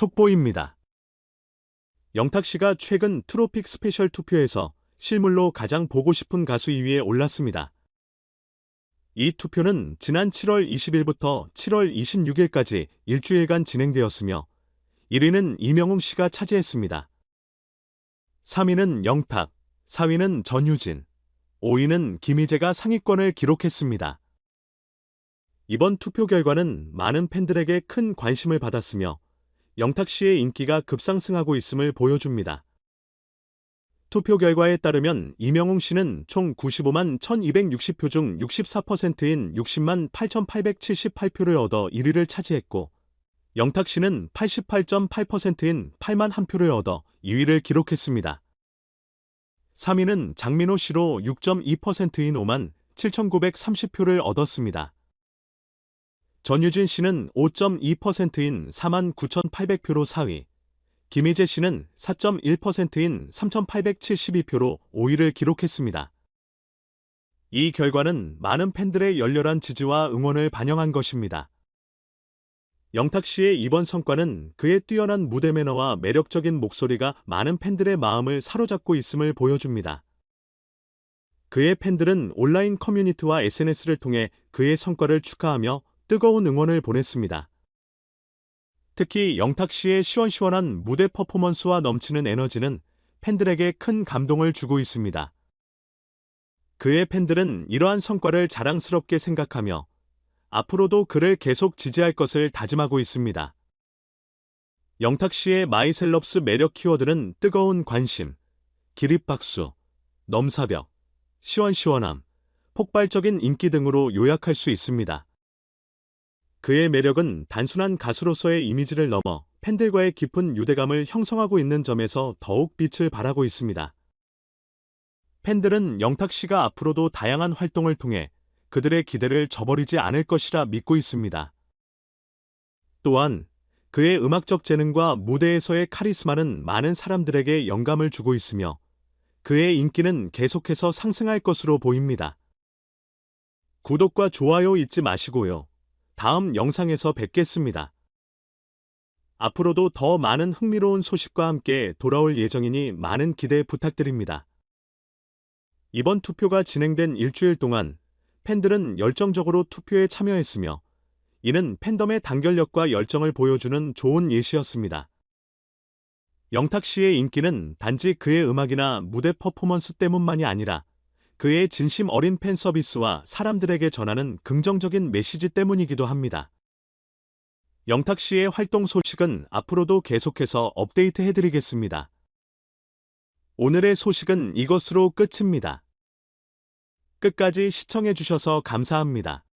속보입니다. 영탁 씨가 최근 트로픽 스페셜 투표에서 실물로 가장 보고 싶은 가수 2위에 올랐습니다. 이 투표는 지난 7월 20일부터 7월 26일까지 일주일간 진행되었으며 1위는 이명웅 씨가 차지했습니다. 3위는 영탁, 4위는 전유진, 5위는 김희재가 상위권을 기록했습니다. 이번 투표 결과는 많은 팬들에게 큰 관심을 받았으며 영탁 씨의 인기가 급상승하고 있음을 보여줍니다. 투표 결과에 따르면 이명웅 씨는 총 95만 1260표 중 64%인 60만 8878표를 얻어 1위를 차지했고 영탁 씨는 88.8%인 8만 1표를 얻어 2위를 기록했습니다. 3위는 장민호 씨로 6.2%인 5만 7930표를 얻었습니다. 전유진 씨는 5.2%인 4만 9800표로 4위, 김희재 씨는 4.1%인 3872표로 5위를 기록했습니다. 이 결과는 많은 팬들의 열렬한 지지와 응원을 반영한 것입니다. 영탁 씨의 이번 성과는 그의 뛰어난 무대 매너와 매력적인 목소리가 많은 팬들의 마음을 사로잡고 있음을 보여줍니다. 그의 팬들은 온라인 커뮤니티와 SNS를 통해 그의 성과를 축하하며 뜨거운 응원을 보냈습니다. 특히 영탁 씨의 시원시원한 무대 퍼포먼스와 넘치는 에너지는 팬들에게 큰 감동을 주고 있습니다. 그의 팬들은 이러한 성과를 자랑스럽게 생각하며 앞으로도 그를 계속 지지할 것을 다짐하고 있습니다. 영탁 씨의 마이셀럽스 매력 키워드는 뜨거운 관심, 기립박수, 넘사벽, 시원시원함, 폭발적인 인기 등으로 요약할 수 있습니다. 그의 매력은 단순한 가수로서의 이미지를 넘어 팬들과의 깊은 유대감을 형성하고 있는 점에서 더욱 빛을 발하고 있습니다. 팬들은 영탁 씨가 앞으로도 다양한 활동을 통해 그들의 기대를 저버리지 않을 것이라 믿고 있습니다. 또한 그의 음악적 재능과 무대에서의 카리스마는 많은 사람들에게 영감을 주고 있으며 그의 인기는 계속해서 상승할 것으로 보입니다. 구독과 좋아요 잊지 마시고요. 다음 영상에서 뵙겠습니다. 앞으로도 더 많은 흥미로운 소식과 함께 돌아올 예정이니 많은 기대 부탁드립니다. 이번 투표가 진행된 일주일 동안 팬들은 열정적으로 투표에 참여했으며 이는 팬덤의 단결력과 열정을 보여주는 좋은 예시였습니다. 영탁 씨의 인기는 단지 그의 음악이나 무대 퍼포먼스 때문만이 아니라 그의 진심 어린 팬 서비스와 사람들에게 전하는 긍정적인 메시지 때문이기도 합니다. 영탁 씨의 활동 소식은 앞으로도 계속해서 업데이트 해드리겠습니다. 오늘의 소식은 이것으로 끝입니다. 끝까지 시청해주셔서 감사합니다.